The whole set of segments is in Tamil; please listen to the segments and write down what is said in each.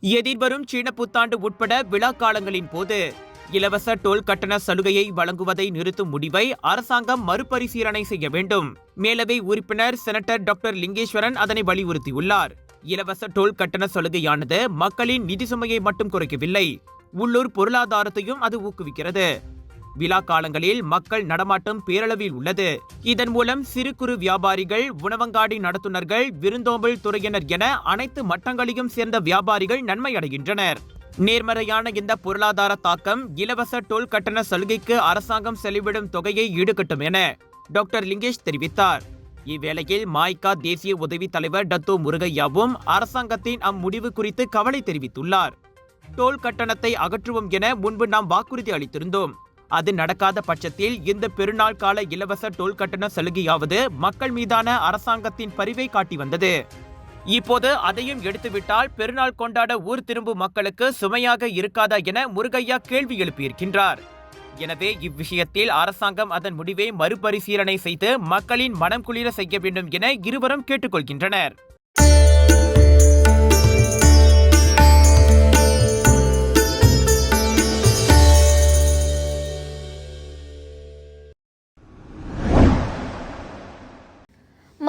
எதிர்வரும் சீன புத்தாண்டு உட்பட விழா காலங்களின் போது இலவச டோல் கட்டண சலுகையை வழங்குவதை நிறுத்தும் முடிவை அரசாங்கம் மறுபரிசீலனை செய்ய வேண்டும். மேலவை உறுப்பினர் செனட்டர் டாக்டர் லிங்கேஸ்வரன் அதனை வலியுறுத்தியுள்ளார். இலவச டோல் கட்டண சலுகையானது மக்களின் நிதி சுமையை மட்டும் குறைக்கவில்லை. உள்ளூர் பொருளாதாரத்தையும் அது ஊக்குவிக்கிறது. விழா காலங்களில் மக்கள் நடமாட்டம் பேரளவில் உள்ளது. இதன் மூலம் சிறு குறு வியாபாரிகள் உணவங்காடி நடத்துனர்கள் விருந்தோம்பல் துறையினர் என அனைத்து மட்டங்களையும் சேர்ந்த வியாபாரிகள் நன்மை அடைகின்றனர் நேர்மறையான இந்த பொருளாதார தாக்கம் இலவச டோல் கட்டண சலுகைக்கு அரசாங்கம் செலவிடும் தொகையை ஈடுகட்டும் என டாக்டர் லிங்கேஷ் தெரிவித்தார். இவ்வேளையில் மாய்கா தேசிய உதவி தலைவர் டத்து முருகையாவும் அரசாங்கத்தின் அம்முடிவு குறித்து கவலை தெரிவித்துள்ளார். டோல் கட்டணத்தை அகற்றுவோம் என முன்பு நாம் வாக்குறுதி அளித்திருந்தோம். அது நடக்காத பட்சத்தில் இந்த பெருநாள் கால இலவச டோல் கட்டண சலுகையாவது மக்கள் மீதான அரசாங்கத்தின் பரிவை காட்டி வந்தது. இப்போது அதையும் எடுத்துவிட்டால் பெருநாள் கொண்டாட ஊர் திரும்பும் மக்களுக்கு சுமையாக இருக்காதா என முருகையா கேள்வி எழுப்பியிருக்கின்றார். எனவே இவ்விஷயத்தில் அரசாங்கம் அதன் முடிவை மறுபரிசீலனை செய்து மக்களின் மனம் குளிர செய்ய வேண்டும் என இருவரும் கேட்டுக்கொள்கின்றனர்.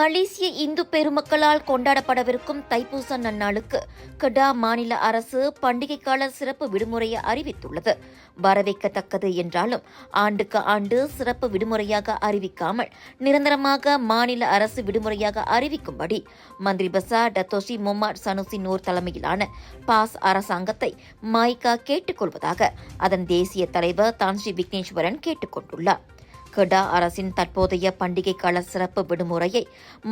மலேசிய இந்து பெருமக்களால் கொண்டாடப்படவிருக்கும் தைப்பூச நன்னாளுக்கு கடா மாநில அரசு பண்டிகை கால சிறப்பு விடுமுறையை அறிவித்துள்ளது. வரவேற்கத்தக்கது என்றாலும் ஆண்டுக்கு ஆண்டு சிறப்பு விடுமுறையாக அறிவிக்காமல் நிரந்தரமாக மாநில அரசு விடுமுறையாக அறிவிக்கும்படி மந்திரி பசா டத்தோஷி மொமாட் சனுசி நூர் தலைமையிலான பாஸ் அரசாங்கத்தை மாய்கா கேட்டுக்கொள்வதாக அதன் தேசிய தலைவர் தான்ஸ்ரீ விக்னேஸ்வரன் கேட்டுக்கொண்டுள்ளார். கெடா அரசின் தற்போதைய பண்டிகை கால சிறப்பு விடுமுறையை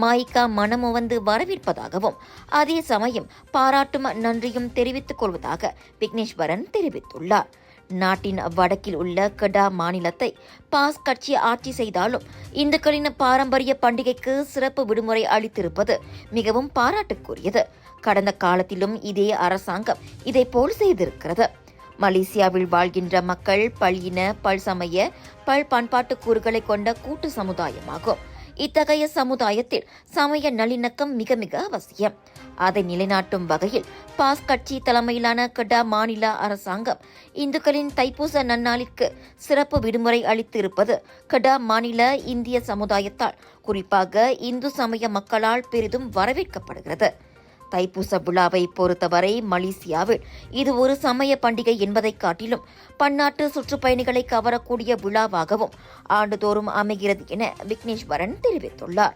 மாய்கா மனமுவந்து வரவேற்பதாகவும் அதே சமயம் பாராட்டும் நன்றியும் தெரிவித்துக் கொள்வதாக விக்னேஸ்வரன் தெரிவித்துள்ளார். நாட்டின் வடக்கில் உள்ள கெடா மாநிலத்தை பாஸ் கட்சி ஆட்சி செய்தாலும் இந்துக்களின் பாரம்பரிய பண்டிகைக்கு சிறப்பு விடுமுறை அளித்திருப்பது மிகவும் பாராட்டுக்குரியது. கடந்த காலத்திலும் இதே அரசாங்கம் இதைப்போல் செய்திருக்கிறது. மலேசியாவில் வாழ்கின்ற மக்கள் பல் இன பல் பண்பாட்டு கூறுகளை கொண்ட கூட்டு சமுதாயமாகும். இத்தகைய சமுதாயத்தில் சமய நல்லிணக்கம் மிக மிக அவசியம். அதை நிலைநாட்டும் வகையில் பாஸ் கட்சி தலைமையிலான கடா மாநில அரசாங்கம் இந்துக்களின் தைப்பூச நன்னாளிற்கு சிறப்பு விடுமுறை அளித்திருப்பது கடா மாநில இந்திய சமுதாயத்தால் குறிப்பாக இந்து சமய மக்களால் பெரிதும் வரவேற்கப்படுகிறது. தைப்பூச விழாவை பொறுத்தவரை மலேசியாவில் இது ஒரு சமய பண்டிகை என்பதைக் காட்டிலும் பன்னாட்டு சுற்றுப்பயணிகளை கவரக்கூடிய விழாவாகவும் ஆண்டுதோறும் அமைகிறது என விக்னேஸ்வரன் தெரிவித்துள்ளார்.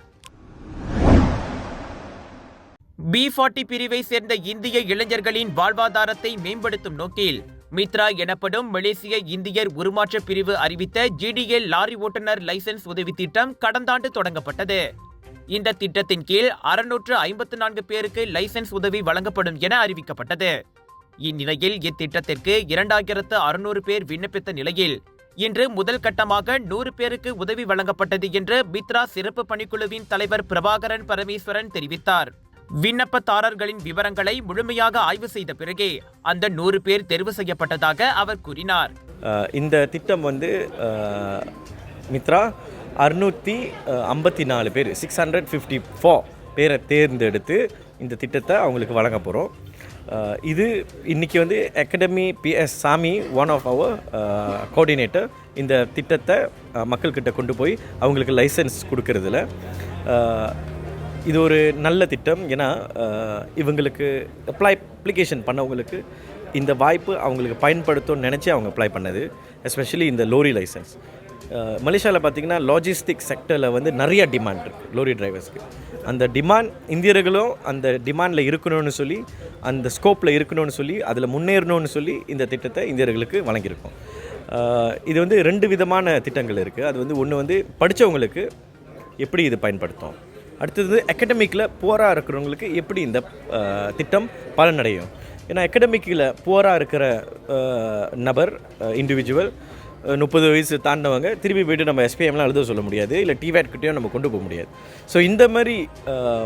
பி ஃபார்ட்டி பிரிவை சேர்ந்த இந்திய இளைஞர்களின் வாழ்வாதாரத்தை மேம்படுத்தும் நோக்கில் மித்ரா எனப்படும் மலேசிய இந்தியர் உருமாற்ற பிரிவு அறிவித்த ஜிடிஏ லாரி ஓட்டுநர் லைசன்ஸ் உதவி திட்டம் கடந்த ஆண்டு தொடங்கப்பட்டது. இந்த திட்டத்தின் கீழ் அறுநூற்று ஐம்பத்து நான்கு பேருக்கு லைசென்ஸ் உதவி வழங்கப்படும் என அறிவிக்கப்பட்டது. இந்நிலையில் இத்திட்டத்திற்கு இரண்டாயிரத்து அறுநூறு பேர் விண்ணப்பித்த நிலையில் இன்று முதல் கட்டமாக நூறு பேருக்கு உதவி வழங்கப்பட்டது என்று பித்ரா சிறப்பு பணிக்குழுவின் தலைவர் பிரபாகரன் பரமேஸ்வரன் தெரிவித்தார். விண்ணப்பதாரர்களின் விவரங்களை முழுமையாக ஆய்வு செய்த பிறகே அந்த நூறு பேர் தேர்வு செய்யப்பட்டதாக அவர் கூறினார். இந்த திட்டம் வந்து மித்ரா அறுநூற்றி ஐம்பத்தி நாலு பேர் சிக்ஸ் ஹண்ட்ரட் ஃபிஃப்டி ஃபோர் பேரை தேர்ந்தெடுத்து இந்த திட்டத்தை அவங்களுக்கு வழங்க போகிறோம் இது இன்றைக்கி வந்து academy P S Sami one of our coordinator இந்த திட்டத்தை மக்கள்கிட்ட கொண்டு போய் அவங்களுக்கு லைசன்ஸ் கொடுக்கறதுல. இது ஒரு நல்ல திட்டம். ஏன்னா இவங்களுக்கு அப்ளை அப்ளிகேஷன் பண்ணவங்களுக்கு இந்த வாய்ப்பு அவங்களுக்கு பயன்படுத்தும்னு நினச்சி அவங்க அப்ளை பண்ணது எஸ்பெஷலி இந்த லோரி லைசன்ஸ் மலேசியாவில் பார்த்தீங்கன்னா லாஜிஸ்டிக் செக்டரில் வந்து நிறைய டிமாண்ட் இருக்குது லோரி டிரைவர்ஸ்க்கு அந்த டிமாண்ட் இந்தியர்களும் அந்த டிமாண்டில் இருக்கணும்னு சொல்லி அந்த ஸ்கோப்பில் இருக்கணும்னு சொல்லி அதில் முன்னேறணும்னு சொல்லி இந்த திட்டத்தை இந்தியர்களுக்கு வழங்கியிருக்கோம். இது வந்து ரெண்டு விதமான திட்டங்கள் இருக்குது அது வந்து ஒன்று வந்து படித்தவங்களுக்கு எப்படி இது பயன்படுத்தும்? அடுத்தது அகடமிக்கில் புவராக இருக்கிறவங்களுக்கு எப்படி இந்த திட்டம் பலனடையும்? ஏன்னா அகடமிக்கில் புவராக இருக்கிற நபர் இண்டிவிஜுவல் முப்பது வயசு தாண்டவங்க திருப்பி போயிட்டு நம்ம எஸ்பிஎம்லாம் எழுத சொல்ல முடியாது. இல்லை டிவேட்கிட்டையும் நம்ம கொண்டு போக முடியாது. ஸோ இந்த மாதிரி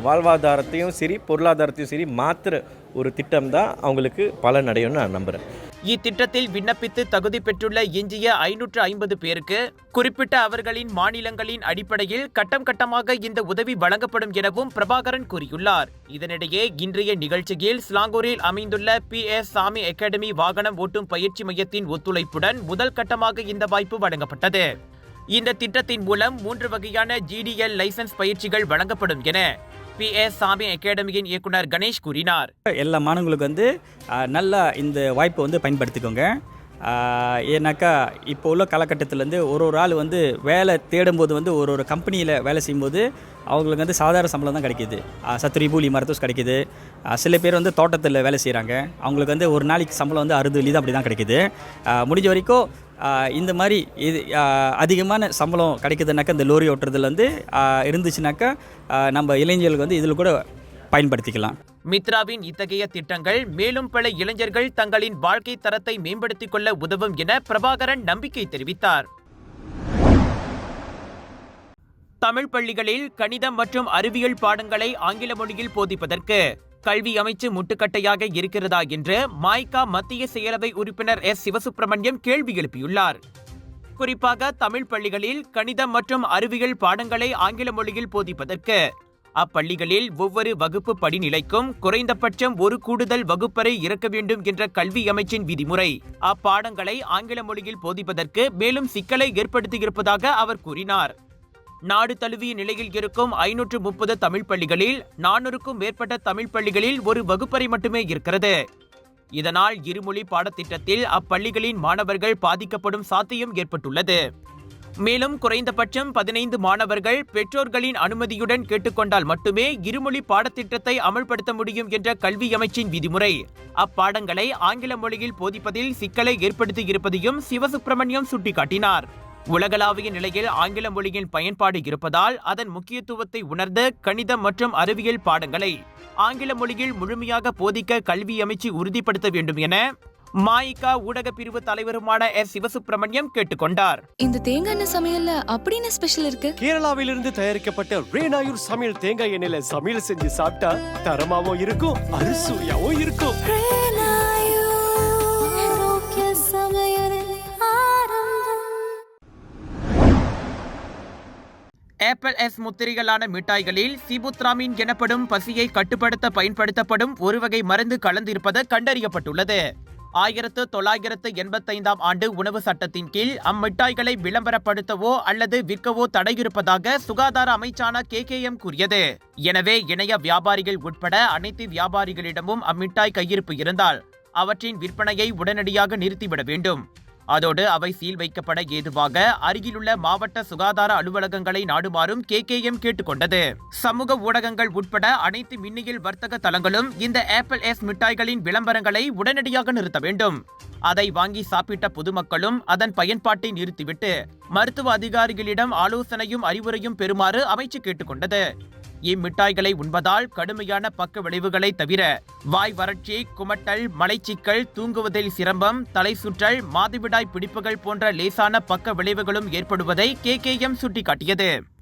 வாழ்வாதாரத்தையும் சரி பொருளாதாரத்தையும் சரி மாத்திர ஒரு திட்டம் தான் அவங்களுக்கு பலன் அடையும்னு நான் நம்புகிறேன் இத்திட்டத்தில் விண்ணப்பித்து தகுதி பெற்றுள்ள எஞ்சிய ஐநூற்று ஐம்பது பேருக்கு குறிப்பிட்ட அவர்களின் மாநிலங்களின் அடிப்படையில் கட்டம் கட்டமாக இந்த உதவி வழங்கப்படும் எனவும் பிரபாகரன் கூறியுள்ளார். இதனிடையே இன்றைய நிகழ்ச்சியில் ஸ்லாங்கூரில் அமைந்துள்ள பி எஸ் சாமி அகாடமி வாகனம் ஓட்டும் பயிற்சி மையத்தின் ஒத்துழைப்புடன் முதல் கட்டமாக இந்த வாய்ப்பு வழங்கப்பட்டது. இந்த திட்டத்தின் மூலம் மூன்று வகையான ஜிடிஎல் லைசன்ஸ் பயிற்சிகள் வழங்கப்படும் என பி எஸ் சாமி அகாடமியின் இயக்குனர் கணேஷ் கூறினார். எல்லா மாணவங்களுக்கு வந்து நல்ல நல்லா இந்த வாய்ப்பை வந்து பயன்படுத்திக்கோங்க. ஏன்னாக்கா இப்போ உள்ள காலகட்டத்திலேருந்து ஒரு ஒரு ஆள் வந்து வேலை தேடும்போது வந்து ஒரு ஒரு கம்பெனியில் வேலை செய்யும்போது அவங்களுக்கு வந்து சாதாரண சம்பளம் தான் கிடைக்கிது. சத்திரி சத்துரி பூலி மருத்துவஸ் கிடைக்கிது. சில பேர் வந்து தோட்டத்தில் வேலை செய்கிறாங்க அவங்களுக்கு வந்து ஒரு நாளைக்கு சம்பளம் வந்து அறுபது வெள்ளி தான் அப்படி தான் கிடைக்கிது. முடிஞ்ச வரைக்கும் இந்த மாதிரி இது அதிகமான சம்பளம் கிடைக்குதுனாக்கா இந்த லோரி ஓட்டுறதுலேருந்து இருந்துச்சுனாக்கா நம்ம இளைஞர்களுக்கு வந்து இதில் கூட பயன்படுத்திக்கலாம். மித்ராவின் இத்தகைய திட்டங்கள் மேலும் பல இளைஞர்கள் தங்களின் வாழ்க்கை தரத்தை மேம்படுத்திக் கொள்ள உதவும் என பிரபாகரன் நம்பிக்கை தெரிவித்தார். தமிழ் பள்ளிகளில் கணிதம் மற்றும் அறிவியல் பாடங்களை ஆங்கில மொழியில் போதிப்பதற்கு கல்வி அமைச்சு முட்டுக்கட்டையாக இருக்கிறதா என்று மாய்கா மத்திய செயலவை உறுப்பினர் எஸ். சிவசுப்பிரமணியம் கேள்வி எழுப்பியுள்ளார். குறிப்பாக தமிழ் பள்ளிகளில் கணிதம் மற்றும் அறிவியல் பாடங்களை ஆங்கில மொழியில் போதிப்பதற்கு அப்பள்ளிகளில் ஒவ்வொரு வகுப்பு படிநிலைக்கும் குறைந்தபட்சம் ஒரு கூடுதல் வகுப்பறை இருக்க வேண்டும் என்ற கல்வி அமைச்சின் விதிமுறை. அப்பாடங்களை ஆங்கில மொழியில் போதிப்பதற்கு மேலும் சிக்கலை ஏற்படுத்தியிருப்பதாக அவர் கூறினார். நாடு தழுவிய நிலையில் இருக்கும் ஐநூற்று முப்பது தமிழ் பள்ளிகளில் நானூறுக்கும் மேற்பட்ட தமிழ் பள்ளிகளில் ஒரு வகுப்பறை மட்டுமே இருக்கிறது. இதனால் இருமொழி பாடத்திட்டத்தில் அப்பள்ளிகளின் மாணவர்கள் பாதிக்கப்படும் சாத்தியம் ஏற்பட்டுள்ளது. மேலும் குறைந்தபட்சம் பதினைந்து மாணவர்கள் பெற்றோர்களின் அனுமதியுடன் கேட்டுக்கொண்டால் மட்டுமே இருமொழி பாடத்திட்டத்தை அமல்படுத்த முடியும் என்ற கல்வி அமைச்சின் விதிமுறை. அப்பாடங்களை ஆங்கில மொழியில் போதிப்பதில் சிக்கலை ஏற்படுத்தியிருப்பதையும் சிவசுப்பிரமணியம் சுட்டிக்காட்டினார். உலகளாவிய நிலையில் ஆங்கில மொழியின் பயன்பாடு இருப்பதால் அதன் முக்கியத்துவத்தை உணர்ந்து கணிதம் மற்றும் அறிவியல் பாடங்களை ஆங்கில மொழியில் முழுமையாக போதிக்க கல்வி அமைச்சு உறுதிப்படுத்த வேண்டும் என மாயிகா ஊடக பிரிவு தலைவருமான எஸ் சிவசுப்பிரமணியம் கேட்டுக்கொண்டார். இந்த தேங்காய் எண்ணெய் சமையல்ல அப்படி என்ன ஸ்பெஷல் இருக்கு? கேரளாவிலிருந்து தயாரிக்கப்பட்ட ரேனாயூர் சமையல் தேங்காய் எண்ணெயில சமையல் செஞ்சு சாப்பிட்டா தரமாவும் இருக்கும் அறுசுவையாவும் இருக்கும். ஆப்பிள் எஸ் முத்திரைகளான மிட்டாய்களில் சிபுத்ராமின் எனப்படும் பசியை கட்டுப்படுத்த பயன்படுத்தப்படும் ஒரு வகை மருந்து கலந்திருப்பது கண்டறியப்பட்டுள்ளது. ஆயிரத்து தொள்ளாயிரத்து எண்பத்தைந்தாம் ஆண்டு உணவு சட்டத்தின் கீழ் அம்மிட்டாய்களை விளம்பரப்படுத்தவோ அல்லது விற்கவோ தடையிருப்பதாக சுகாதார அமைச்சான கேகேஎம் கூறியது. எனவே இணைய வியாபாரிகள் உட்பட அனைத்து வியாபாரிகளிடமும் அம்மிட்டாய் கையிருப்பு இருந்தால் அவற்றின் விற்பனையை உடனடியாக நிறுத்திவிட வேண்டும். அதோடு அவை சீல் வைக்கப்பட ஏதுவாக அருகிலுள்ள மாவட்ட சுகாதார அலுவலகங்களை நாடுமாறும் கேகேஎம் கேட்டுக்கொண்டது சமூக ஊடகங்கள் உட்பட அனைத்து மின்னியல் வர்த்தக தளங்களும் இந்த ஆப்பிள் எஸ் மிட்டாய்களின் விளம்பரங்களை உடனடியாக நிறுத்த வேண்டும். அதை வாங்கி சாப்பிட்ட பொதுமக்களும் அதன் பயன்பாட்டை நிறுத்திவிட்டு மருத்துவ அதிகாரிகளிடம் ஆலோசனையும் அறிவுரையும் பெறுமாறு அமைச்சு கேட்டுக்கொண்டது இம்மிட்டாய்களை உண்பதால் கடுமையான பக்க விளைவுகளை தவிர வாய் வறட்சி குமட்டல் மலைச்சிக்கல் தூங்குவதில் சிரமம் தலை சுற்றல் மாதவிடாய் பிடிப்புகள் போன்ற லேசான பக்க விளைவுகளும் ஏற்படுவதை கேகேஎம் சுட்டிக்காட்டியது.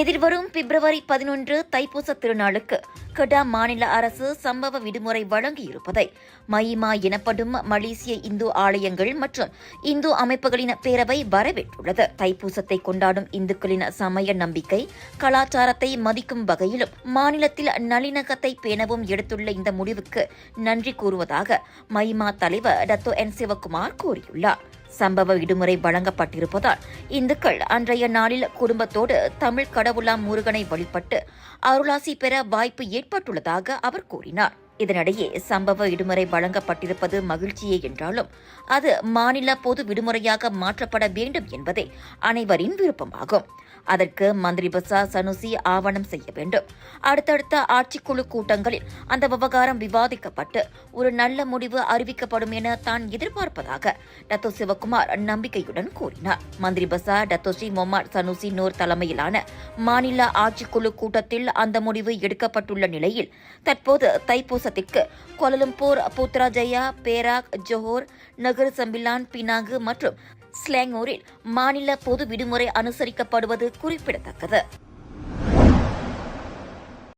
எதிர்வரும் பிப்ரவரி பதினொன்று தைப்பூச திருநாளுக்கு கெடா மாநில அரசு சம்பவ விடுமுறை வழங்கியிருப்பதை மயிமா எனப்படும் மலேசிய இந்து ஆலயங்கள் மற்றும் இந்து அமைப்புகளின் பேரவை வரவேற்றுள்ளது. தைப்பூசத்தை கொண்டாடும் இந்துக்களின் சமய நம்பிக்கை கலாச்சாரத்தை மதிக்கும் வகையிலும் மாநிலத்தில் நல்லிணக்கத்தை பேணவும் எடுத்துள்ள இந்த முடிவுக்கு நன்றி கூறுவதாக மயிமா தலைவர் டத்தோ என் சிவகுமார் கூறியுள்ளார். சம்பவ விடுமுறை வழங்கப்பட்டிருப்பதால் இந்துக்கள் அன்றைய நாளில் குடும்பத்தோடு தமிழ் கடவுளாம் முருகனை வழிபட்டு அருளாசி பெற வாய்ப்பு ஏற்பட்டுள்ளதாக அவர் கூறினார். இதனிடையே சம்பவ விடுமுறை வழங்கப்பட்டிருப்பது மகிழ்ச்சியே என்றாலும் அது மாநில பொது விடுமுறையாக மாற்றப்பட வேண்டும் என்பதே அனைவரின் விருப்பமாகும். அதற்கு மந்திரி பசா சனுசி ஆவணம் செய்ய வேண்டும். அடுத்தடுத்த ஆட்சிக்குழு கூட்டங்களில் அந்த விவகாரம் விவாதிக்கப்பட்டு ஒரு நல்ல முடிவு அறிவிக்கப்படும் என தான் எதிர்பார்ப்பதாக டத்தோ சிவகுமார் நம்பிக்கையுடன் கூறினார். மந்திரி Besar Dato Sri Mohd Sanusi Nor தலைமையிலான மாநில ஆட்சிக்குழு கூட்டத்தில் அந்த முடிவு எடுக்கப்பட்டுள்ள நிலையில் தற்போது தைப்பூச தைப்பூசத்திற்கு Kuala Lumpur Putrajaya Perak Johor Negeri Sembilan Penang மற்றும் ஸ்லாங்கூரில் மாநில பொது விடுமுறை அனுசரிக்கப்படுவது குறிப்பிடத்தக்கது.